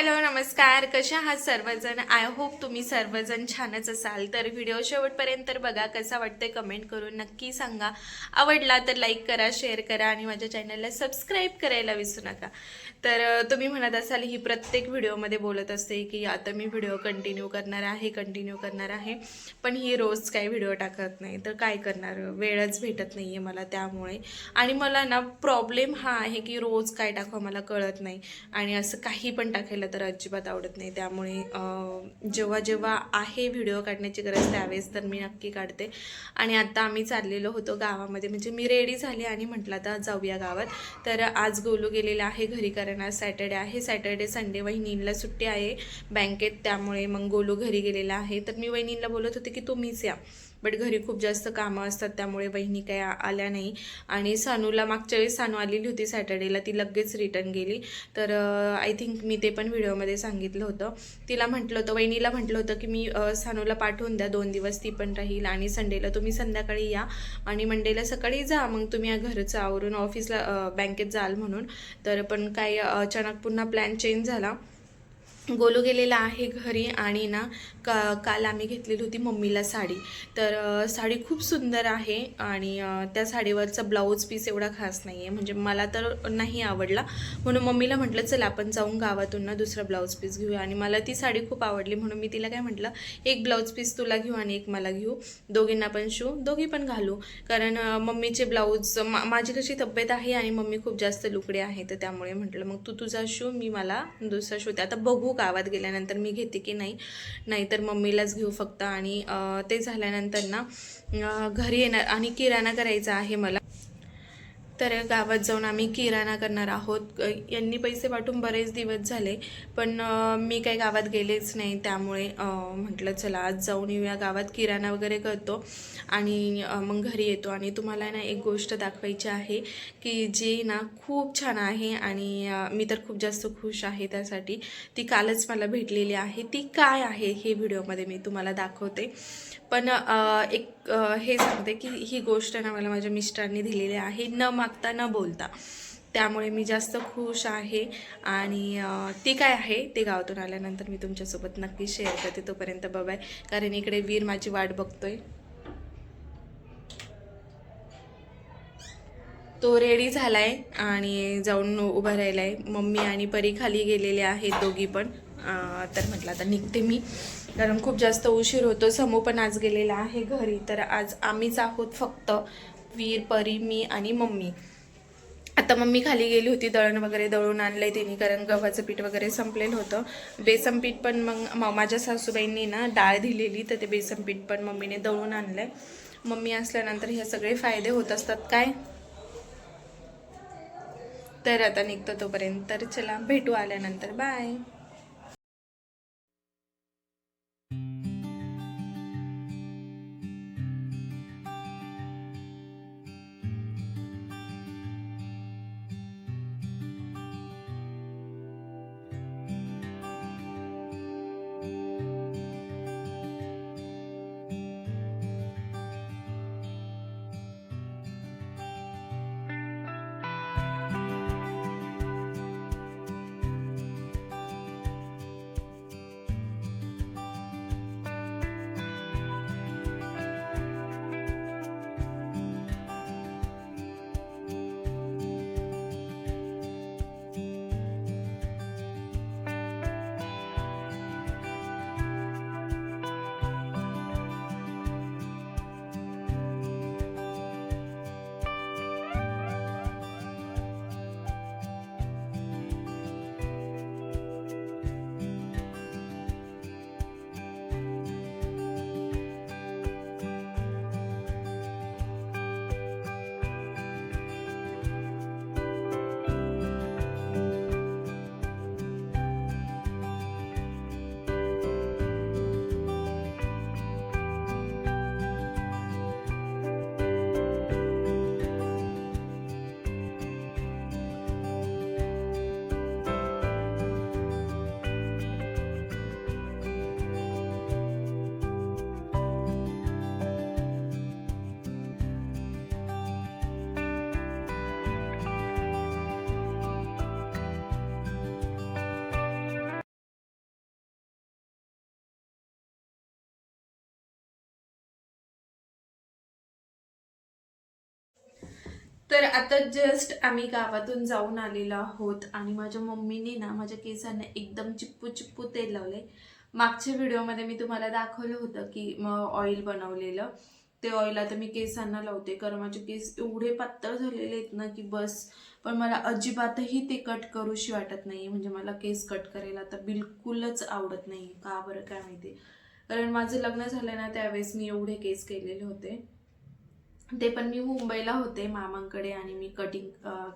Hello नमस्कार. कशा आहात सर्वजण? आय होप तुम्ही सर्वजण छानच असाल. तर व्हिडिओ शेवटपर्यंत तर बघा कसा वाटतंय कमेंट करून नक्की सांगा. आवडला तर लाईक करा शेअर करा आणि माझ्या चॅनलला सबस्क्राईब करायला विसरू नका. तर तुम्ही म्हणत असाल ही प्रत्येक व्हिडिओमध्ये बोलत असते की आता मी व्हिडिओ कंटिन्यू करणार आहे कंटिन्यू करणार आहे. पण ही रोज काही व्हिडिओ टाकत नाही. तर काय करणार? वेळच भेटत नाही आहे मला त्यामुळे. आणि मला ना प्रॉब्लेम हा आहे की रोज काय टाकावं मला कळत नाही. आणि असं काही पण टाकायला तर अजिबात आवडत नाही. त्यामुळे जेव्हा जेव्हा आहे व्हिडिओ काढण्याची गरज त्यावेळेस तर मी नक्की काढते. आणि आता आम्ही चाललेलो होतो गावामध्ये. म्हणजे मी रेडी झाले आणि म्हटलं आता जाऊया गावात. तर आज गोलू गेलेला आहे घरी कारण आज सॅटर्डे आहे. सॅटर्डे संडे वहिनीला सुट्टी आहे बँकेत. त्यामुळे मग गोलू घरी गेलेला आहे. तर मी वहिनीला बोलत होते की तुम्हीच या. बट घरी खूप जास्त कामं असतात त्यामुळे वहिनी काही आल्या नाही. आणि सानूला मागच्या वेळेस सानू आलेली होती सॅटर्डेला ती लगेच रिटर्न गेली. तर आय थिंक मी ते पण व्हिडिओमध्ये सांगितलं होतं. तिला म्हटलं होतं वहिनीला म्हटलं होतं की मी सानूला पाठवून द्या दोन दिवस ती पण राहील आणि संडेला तुम्ही संध्याकाळी या. आणि मंडेला सकाळी जा मग तुम्ही या घरचं. आवरून ऑफिसला बँकेत जाल म्हणून. तर पण काही अचानक पुन्हा प्लॅन चेंज झाला. गोलू गेलेला आहे घरी आणि ना का काल आम्ही घेतलेली होती मम्मीला साडी. तर साडी खूप सुंदर आहे आणि त्या साडीवरचा ब्लाऊज पीस एवढा खास नाही आहे म्हणजे मला तर नाही आवडला. म्हणून मम्मीला म्हटलं चल आपण जाऊन गावातून ना दुसरा ब्लाऊज पीस घेऊया. आणि मला ती साडी खूप आवडली. म्हणून मी तिला काय म्हटलं एक ब्लाऊज पीस तुला घेऊ आणि एक मला घेऊ. दोघींना पण शिवू दोघी पण घालू. कारण मम्मीचे ब्लाऊज मा माझी कशी तब्येत आहे आणि मम्मी खूप जास्त लुकडे आहे तर त्यामुळे म्हटलं मग तू तुझा शिव मी मला दुसरा शिवते. आता बघू गावात गेल्यानंतर मी घेते की नाही. नाही नाहीतर मम्मीलाच घेऊ फक्त आणि ते झाल्यानंतर ना घरी येणार आणि किराणा करायचा आहे मला. तर गावात जाऊन आम्ही किराणा करणार आहोत. यांनी पैसे पाठवून बरेच दिवस झाले पण मी काही गावात गेलेच नाही. त्यामुळे म्हटलं चला आज जाऊन येऊया. गावात किराणा वगैरे करतो आणि मग घरी येतो. आणि तुम्हाला ना एक गोष्ट दाखवायची आहे की जी ना खूप छान आहे आणि मी तर खूप जास्त खुश आहे त्यासाठी. ती कालच मला भेटलेली आहे. ती काय आहे हे व्हिडिओमध्ये मी तुम्हाला दाखवते. पण एक हे सांगते की ही गोष्ट ना मला माझ्या मिस्टरांनी दिलेली आहे न मागता न बोलता. त्यामुळे मी जास्त खुश आहे आणि ती काय आहे ते गावातून आल्यानंतर मी तुमच्यासोबत नक्की शेअर करते. तोपर्यंत बघाय कारण इकडे वीर माझी वाट बघतोय. तो रेडी झालाय आणि जाऊन उभा राहिलाय. मम्मी आणि परी खाली गेलेले आहेत दोघी पण. तर म्हटलं आता निघते मी. कारण खूप जास्त उशीर होतो. समो पण आज गेलेला आहे घरी. तर आज आम्हीच आहोत फक्त. वीर परी मी आणि मम्मी. आता मम्मी खाली गेली होती. दळण वगैरे दळून आणलं आहे तिने. कारण गव्हाचं पीठ वगैरे संपलेलं होतं. बेसन पीठ पण मग म- माझ्या सासूबाईंनी ना डाळ दिलेली. तर ते बेसन पीठ पण मम्मीने दळून आणलं आहे मम्मी असल्यानंतर हे सगळे फायदे होत असतात. काय? तर आता निघतो तोपर्यंत. तर चला भेटू आल्यानंतर. बाय. तर आता जस्ट आम्ही गावातून जाऊन आलेलो आहोत आणि माझ्या मम्मीने ना माझ्या केसांना एकदम चिप्पू चिप्पू तेल लावले. मागच्या व्हिडिओमध्ये मी तुम्हाला दाखवलं होतं की मग ऑइल बनवलेलं. ते ऑइल आता मी केसांना लावते. कारण माझे केस एवढे पातळ झालेले आहेत ना की बस. पण मला अजिबातही ते कट करूशी वाटत नाही म्हणजे मला केस कट करायला आता बिलकुलच आवडत नाही का बरं काय माहिती. कारण माझं लग्न झालं ना त्यावेळेस मी एवढे केस केलेले होते. ते पण मी मुंबईला होते मामांकडे आणि मी कटिंग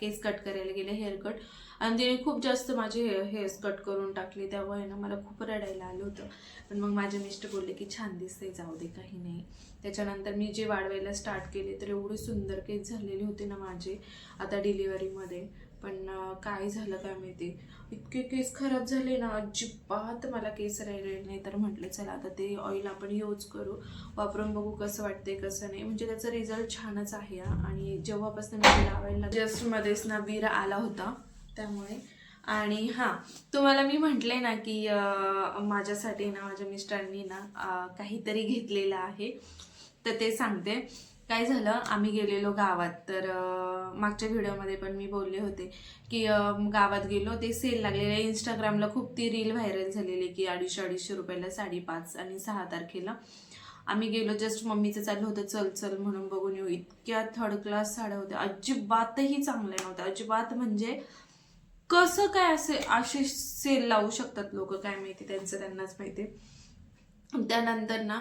केस कट करायला गेले हेअर कट आणि तिने खूप जास्त माझे हे हेअर्स कट करून टाकले. त्यामुळे ना मला खूप रडायला आलं होतं. पण मग माझे मिस्टर बोलले की छान दिसते जाऊ दे काही नाही. त्याच्यानंतर मी जे वाढवायला स्टार्ट केले तर एवढे सुंदर केस झालेले होते ना माझे आता डिलिव्हरीमध्ये पण काय झालं काय माहिती? इतके केस खराब झाले ना अजिबात मला केस राहिले नाही. तर म्हटलं चला आता ते ऑइल आपण यूज करू. वापरून बघू कसं वाटते कसं नाही. म्हणजे त्याचा रिझल्ट छानच आहे आणि जेव्हापासून मी लावायला जस्ट मध्येच ना वीर आला होता त्यामुळे. आणि हां तुम्हाला मी म्हटले ना की माझ्यासाठी ना माझ्या मिस्टरांनी ना काहीतरी घेतलेलं आहे. तर ते सांगते. काय झालं? आम्ही गेलेलो गावात. तर मागच्या व्हिडिओमध्ये पण मी बोलले होते की गावात गेलो. ते सेल लागलेले इंस्टाग्रामला खूप ती रील व्हायरल झालेली की अडीचशे अडीचशे रुपयाला साडेपाच आणि सहा तारखेला. आम्ही गेलो. जस्ट मम्मीचं चाललं होतं चल चल म्हणून बघून येऊ. इतक्या थर्ड क्लास साड्या होत्या. अजिबातही चांगल्या नव्हत्या. अजिबात म्हणजे कसं काय असे असे सेल लावू शकतात लोक? काय माहिती? त्यांचं त्यांनाच माहिती त्यानंतर ना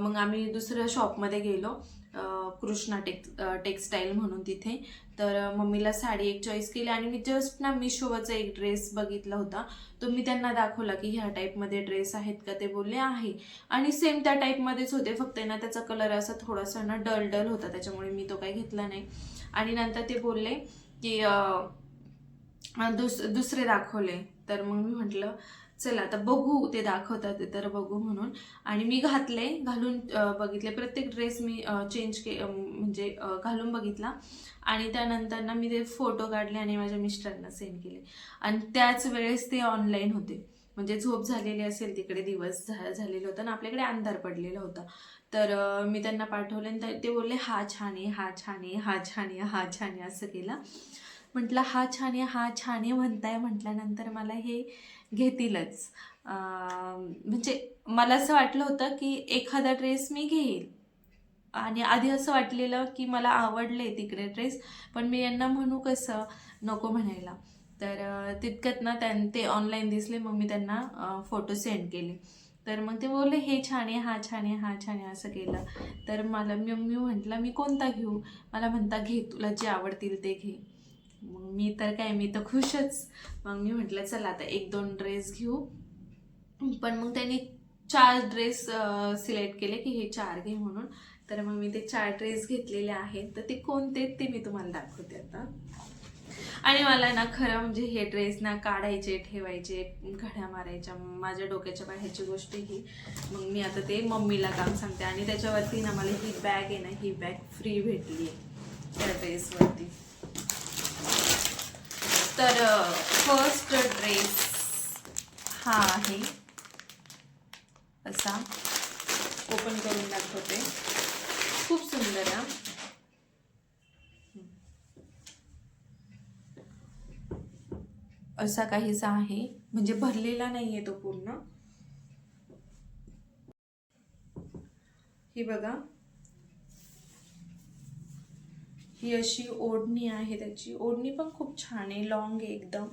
मग आम्ही दुसऱ्या शॉपमध्ये गेलो. कृष्णा टेक्स टेक्स्टाईल म्हणून तिथे. तर मम्मीला साडी एक चॉईस केली आणि मी जस्ट ना मिशोवरचा एक ड्रेस बघितला होता. तो मी त्यांना दाखवला की ह्या टाईपमध्ये ड्रेस आहेत का ते बोलले आहे. आणि सेम त्या टाईपमध्येच होते फक्त ना त्याचा कलर असा थोडासा ना डल डल होता त्याच्यामुळे मी तो काही घेतला नाही. आणि नंतर ते बोलले की दुस दुसरे दाखवले. तर मग मी म्हटलं चला आता बघू ते दाखवतात ते तर बघू म्हणून. आणि मी घातले घालून बघितले प्रत्येक ड्रेस मी चेंज के म्हणजे घालून बघितला. आणि त्यानंतर ना मी ते फोटो काढले आणि माझ्या मिस्टरांना सेंड केले. आणि त्याच वेळेस ते ऑनलाईन होते. म्हणजे झोप झालेली असेल तिकडे दिवस झा झालेला होता आणि आपल्याकडे अंधार पडलेला होता. तर मी त्यांना पाठवले आणि ते बोलले हा छान आहे हा छान आहे हा छान आहे हा छान आहे असं केलं. म्हटलं हा छान आहे हा छान आहे म्हणताय म्हटल्यानंतर मला हे घेतीलच. म्हणजे मला असं वाटलं होतं की एखादा ड्रेस मी घेईल. आणि आधी असं वाटलेलं की मला आवडले तिकडे ड्रेस पण मी यांना म्हणू कसं? नको म्हणायला. तर तितक्यात ना त्यां ते ऑनलाईन दिसले मग मी त्यांना फोटो सेंड केले. तर मग ते बोलले हे छान आहे हा छान आहे हा छान आहे असं केलं. तर मला मी मी म्हटलं मी कोणता घेऊ? मला म्हणता घे तुला जे आवडतील ते घे. मग मी तर काय मी तर खुशच. मग मी म्हटलं चला आता एक दोन ड्रेस घेऊ. पण मग त्यांनी चार ड्रेस सिलेक्ट केले की हे चार घे म्हणून. तर मग मी ते चार ड्रेस घेतलेले आहेत. तर ते कोणते ते मी तुम्हाला दाखवते आता. आणि मला ना खरं म्हणजे हे ड्रेस ना काढायचे ठेवायचे घड्या मारायच्या माझ्या डोक्याच्या बाहेरची गोष्ट ही. मग मी आता ते मम्मीला काम सांगते. आणि त्याच्यावरती ना मला ही बॅग आहे ना ही बॅग फ्री भेटली आहे त्या ड्रेसवरती तर फर्स्ट ड्रेस हा आहे. असा. ओपन करून दाखवते. खूप सुंदर आहे हा. असा काहीसा आहे. म्हणजे भरलेला नाहीये तो पूर्ण. ही बघा. ही अशी ओढणी आहे त्याची. ओढणी पण खूप छान आहे लॉंग आहे एकदम.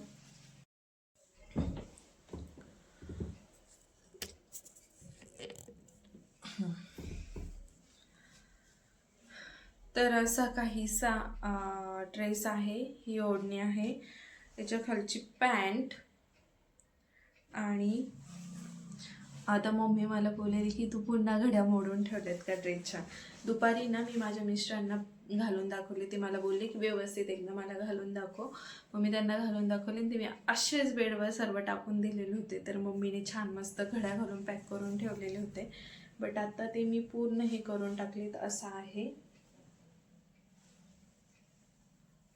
तर असा काहीसा ड्रेस आहे ही ओढणी आहे. त्याच्या खालची पॅन्ट आणि आता मम्मी मला बोलली की तू पुन्हा घड्या मोडून ठेवल्यात का ड्रेसच्या दुपारी ना मी माझ्या मिस्टरांना घालून दाखवले. ते मला बोलले की व्यवस्थित एकदा मला घालून दाखव. मग मी त्यांना घालून दाखवले आणि ते मी असेच बेडवर सर्व टाकून दिलेले होते. तर मम्मीने छान मस्त घड्या घालून पॅक करून ठेवलेले होते. बट आता ते मी पूर्ण हे करून टाकलेत असं आहे.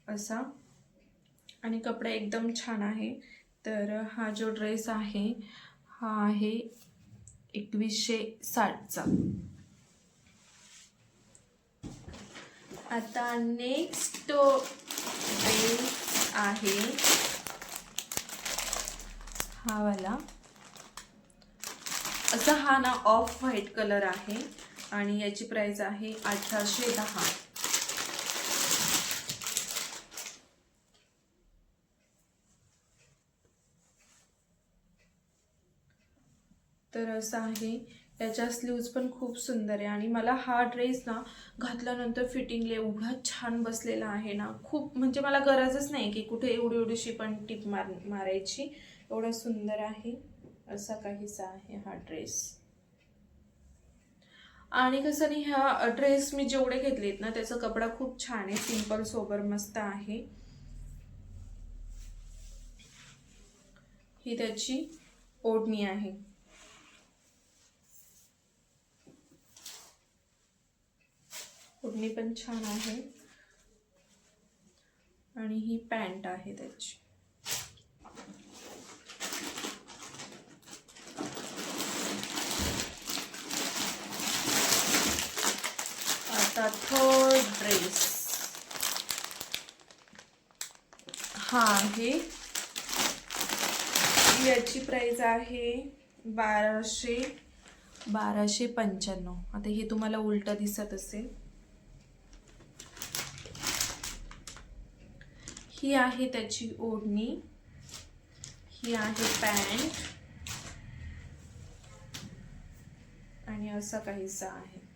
असा. आणि कपडा एकदम छान आहे. तर हा जो ड्रेस आहे हा आहे एकवीसशे साठचा. आता नेक्स्ट बेल आहे. हा वाला. असा हा ना ऑफ व्हाईट कलर आहे आणि याची प्राइस आहे अठराशे दहा. तर असं आहे. याच्या स्लीव्ज पण खूप सुंदर आहे. आणि मला हा ड्रेस ना घातल्यानंतर फिटिंगला एवढा छान बसलेला आहे ना. खूप म्हणजे मला गरजच नाही की कुठे एवढी एवढीशी पण टिप मार मारायची. एवढा सुंदर आहे. असा काहीसा आहे हा ड्रेस आणि कसं नाही ह्या ड्रेस मी जेवढे घेतलेत ना त्याचा कपडा खूप छान आहे. सिंपल सोबर मस्त आहे. ही त्याची ओढणी आहे. ओढणी पण छान आहे. आणि ही पॅन्ट आहे त्याची. आता थर्ड ड्रेस. हा आहे याची प्राईज आहे बाराशे बाराशे पंच्याण्णव. आता हे तुम्हाला उलट दिसत असेल. ही आहे त्याची ओढणी. ही आहे पॅन्ट. आणि असं काहीसा आहे.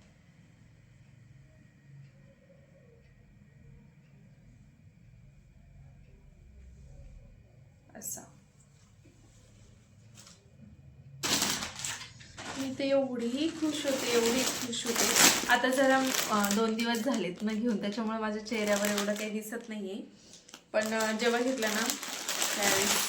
असा. मी ते एवढी खुश होते एवढी खुश होते. आता जरा दोन दिवस झालेत ना घेऊन. त्याच्यामुळे माझ्या चेहऱ्यावर एवढं काही दिसत नाहीये. पण जेव्हा घेतलं ना त्यावेळेस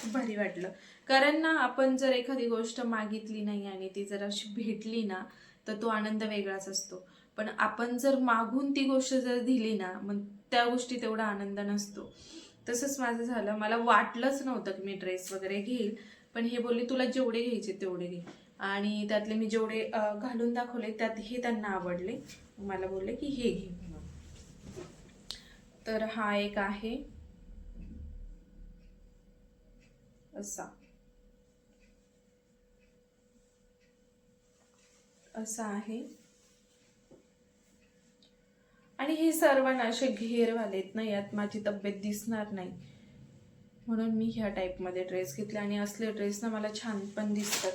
खूप भारी वाटलं. कारण ना आपण जर एखादी गोष्ट मागितली नाही आणि ती जर अशी भेटली ना तर तो आनंद वेगळाच असतो. पण आपण जर मागून ती गोष्ट जर दिली ना मग त्या गोष्टी तेवढा आनंद नसतो. तसंच माझं झालं. मला वाटलंच नव्हतं की मी ड्रेस वगैरे घेईल. पण हे बोलले तुला जेवढे घ्यायचे तेवढे घे. आणि त्यातले मी जेवढे घालून दाखवले त्यात हे त्यांना आवडले. मला बोलले की हे घे. म्हणून तर हा एक आहे. असा. असा आहे. आणि हे सर्वांना असे घेरवाले आहेत ना यात माझी तब्येत दिसणार नाही. म्हणून मी ह्या टाईपमध्ये ड्रेस घेतले आणि असले ड्रेस ना मला छान पण दिसतात.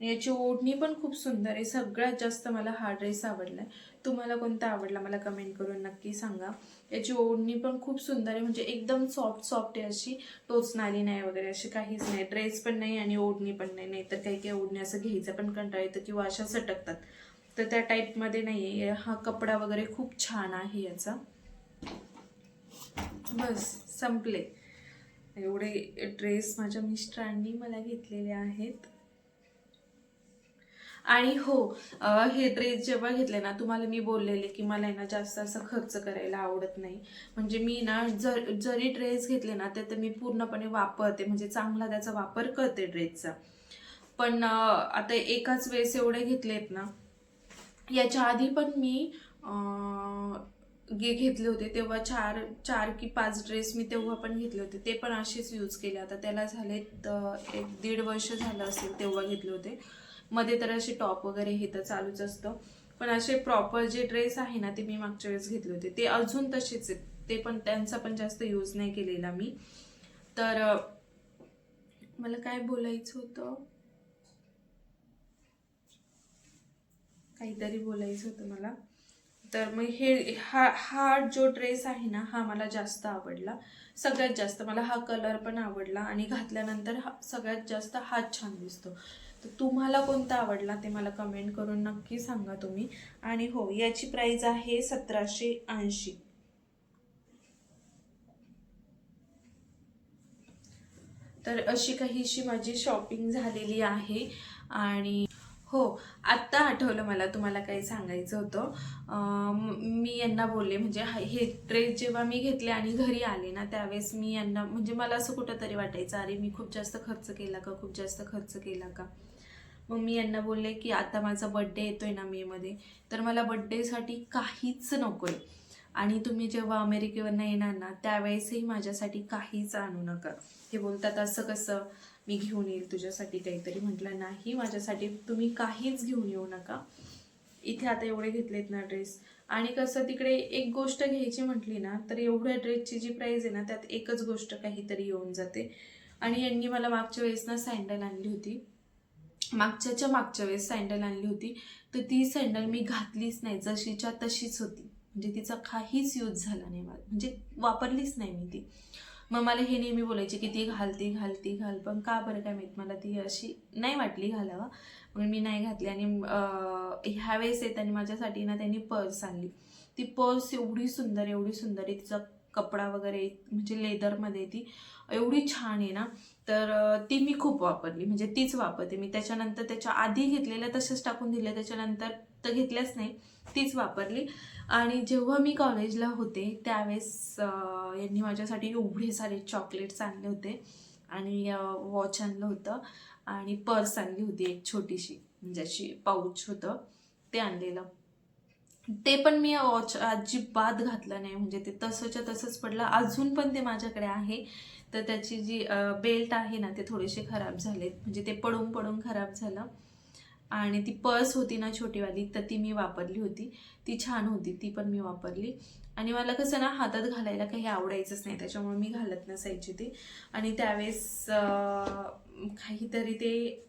याची ओढणी पण खूप सुंदर आहे. सगळ्यात जास्त मला हा ड्रेस आवडला आहे तुम्हाला कोणता आवडला मला कमेंट करून नक्की सांगा. याची ओढणी पण खूप सुंदर आहे. म्हणजे एकदम सॉफ्ट सॉफ्ट आहे अशी. टोचणारी नाही वगैरे अशी काहीच नाही. ड्रेस पण नाही आणि ओढणी पण नाही. नाहीतर काही काही ओढणी असं घ्यायचं पण कंटाळ येतं किंवा अशा सटकतात. तर त्या टाईपमध्ये नाही आहे. हा कपडा वगैरे खूप छान आहे याचा. बस संपले. एवढे ड्रेस माझ्या मिस्टरांनी मला घेतलेले आहेत. आणि हो हे ड्रेस जेव्हा घेतले ना तुम्हाला मी बोललेले की मला आहे ना जास्त असं खर्च करायला आवडत नाही. म्हणजे मी ना जर जरी ड्रेस घेतले ना तर मी पूर्णपणे वापरते. म्हणजे चांगला त्याचा वापर करते ड्रेसचा पण आता एकाच वेळेस एवढे घेतलेत ना याच्या आधी पण मी गे घेतले होते. तेव्हा चार चार की पाच ड्रेस मी तेव्हा पण घेतले होते. ते पण असेच यूज केले. आता त्याला झालेत एक दीड वर्ष झालं असेल तेव्हा घेतले होते. मध्ये तर असे टॉप वगैरे हे तर चालूच असतं. पण असे प्रॉपर जे ड्रेस आहे ना ते मी मागच्या वेळेस घेतले होते. ते अजून तसेच आहेत. ते पण त्यांचा पण जास्त यूज नाही केलेला मी. तर मला काय बोलायचं होतं? काहीतरी बोलायचं होतं मला. तर मग हे हा हा जो ड्रेस आहे ना हा मला जास्त आवडला. सगळ्यात जास्त. मला हा कलर पण आवडला. आणि घातल्यानंतर हा सगळ्यात जास्त हात छान दिसतो. तर तुम्हाला कोणता आवडला ते मला कमेंट करून नक्की सांगा तुम्ही. आणि हो याची प्राईज आहे सतराशे ऐंशी. तर अशी काहीशी माझी शॉपिंग झालेली आहे. आणि हो आत्ता आठवलं मला तुम्हाला काही सांगायचं होतं. मी यांना बोलले म्हणजे हे ड्रेस जेव्हा मी घेतले आणि घरी आले ना त्यावेळेस मी यांना म्हणजे मला असं कुठंतरी वाटायचं अरे मी खूप जास्त खर्च केला का? खूप जास्त खर्च केला का? मग मी यांना बोलले की आता माझा बड्डे येतो आहे ना मेमध्ये तर मला बड्डेसाठी काहीच नको आहे आणि तुम्ही जेव्हा अमेरिकेवरनं येणार ना त्यावेळेसही माझ्यासाठी काहीच आणू नका. हे बोलतात असं कसं? मी घेऊन येईल तुझ्यासाठी काहीतरी. म्हटलं नाही माझ्यासाठी तुम्ही काहीच घेऊन येऊ नका. इथे आता एवढे घेतलेत ना ड्रेस आणि कसं तिकडे एक गोष्ट घ्यायची म्हटली ना तर एवढ्या ड्रेसची जी प्राईज आहे ना त्यात एकच गोष्ट काहीतरी येऊन जाते. आणि यांनी मला मागच्या वेळेस ना सँडल आणली होती. मागच्याच्या मागच्या वेळेस सँडल आणली होती तर ती सँडल मी घातलीच नाही. जशीच्या तशीच होती. म्हणजे तिचा काहीच यूज झाला नाही मला म्हणजे वापरलीच नाही मी ती. मग मला हे नेहमी बोलायचे की ती घाल ती घाल ती घाल. पण का बरं काय माहीत? मला ती अशी नाही वाटली घालावा. मग मी नाही घातली. आणि अं, ह्यावेळेस येताना माझ्यासाठी ना त्यांनी पर्स आणली. ती पर्स एवढी सुंदर एवढी सुंदर आहे. तिचा कपडा वगैरे म्हणजे लेदरमध्ये ती एवढी छान आहे ना. तर ती मी खूप वापरली. म्हणजे तीच वापरते. मी त्याच्यानंतर त्याच्या आधी घेतलेल्या तसंच टाकून दिल्या. त्याच्यानंतर तर घेतल्याच नाही. तीच वापरली. आणि जेव्हा मी कॉलेजला होते त्यावेळेस यांनी माझ्यासाठी एवढे सारे चॉकलेट्स आणले होते. आणि वॉच आणलं होतं. आणि पर्स आणली होती एक छोटीशी. म्हणजे अशी पाऊच होतं. ते आणलेलं. ते पण मी वॉच अजिबात घातलं नाही. म्हणजे ते तसंच्या तसंच पडलं. अजून पण ते माझ्याकडे आहे. तर त्याची जी बेल्ट आहे ना ते थोडेसे खराब झालेत. म्हणजे ते पडून पडून खराब झालं. आणि ती पर्स होती ना छोटीवाली तर ती मी वापरली होती. ती छान होती. ती पण मी वापरली. आणि मला कसं ना हातात घालायला काही आवडायचंच नाही. त्याच्यामुळे मी घालत नसायची ती. आणि त्यावेळेस काहीतरी ते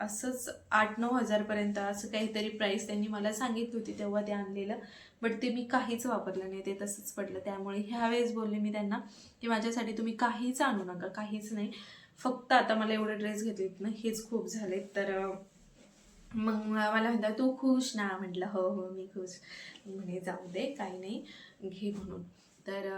असंच आठ नऊ हजारपर्यंत असं काहीतरी प्राईस त्यांनी मला सांगितली होती तेव्हा ते आणलेलं. बट ते मी काहीच वापरलं नाही ते तसंच पडलं. त्यामुळे ह्यावेळेस बोलले मी त्यांना की माझ्यासाठी तुम्ही काहीच आणू नका काहीच नाही. फक्त आता मला एवढे ड्रेस घेतलेत ना हेच खूप झाले तर मग मला म्हणता तू खुश ना? म्हटलं हो हो मी खुश. म्हणे जाऊ दे काही नाही घे म्हणून. तर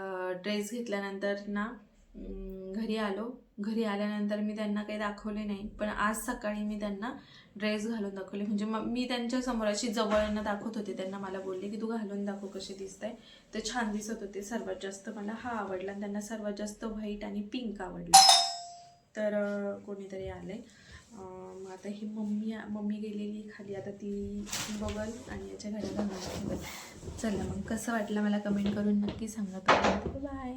ड्रेस घेतल्यानंतर ना घरी आलो. घरी आल्यानंतर मी त्यांना काही दाखवले नाही. पण आज सकाळी मी त्यांना ड्रेस घालून दाखवले. म्हणजे मग मी त्यांच्यासमोर अशी जवळनं दाखवत होते. त्यांना मला बोलले की तू घालून दाखव कसे दिसत आहे ते छान दिसत होते. सर्वात जास्त मला हा आवडला आणि त्यांना सर्वात जास्त व्हाईट आणि पिंक आवडला. तर कोणीतरी आले आहे मग आता ही मम्मी मम्मी गेलेली खाली. आता ती बघल आणि याच्या घरी चला मग कसं वाटलं मला कमेंट करून नक्की सांगा. बाय